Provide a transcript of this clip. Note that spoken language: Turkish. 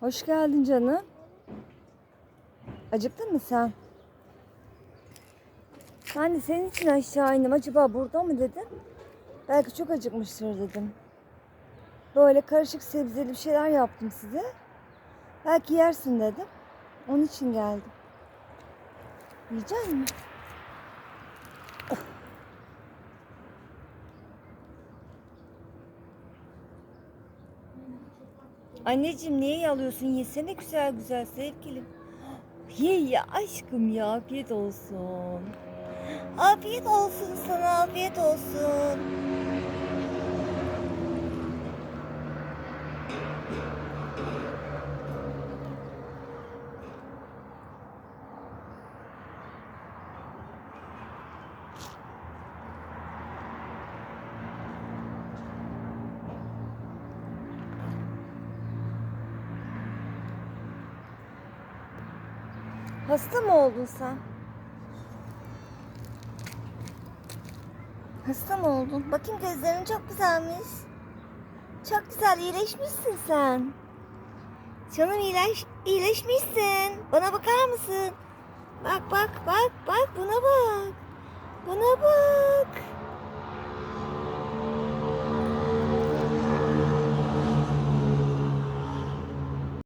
Hoş geldin canım. Acıktın mı sen? Ben de senin için aşağı indim. Acaba burada mı dedim. Belki çok acıkmıştır dedim. Böyle karışık sebzeli bir şeyler yaptım size. Belki yersin dedim. Onun için geldim. Yiyecek misin? Anneciğim niye yalıyorsun? Yesene güzel güzel sevgilim. Ye ya aşkım ya afiyet olsun. Afiyet olsun sana afiyet olsun. Hasta mı oldun sen? Hasta mı oldun? Bakayım gözlerin çok güzelmiş. Çok güzel iyileşmişsin sen. Canım iyileş, iyileşmişsin. Bana bakar mısın? Bak bak bak bak buna bak. Buna bak.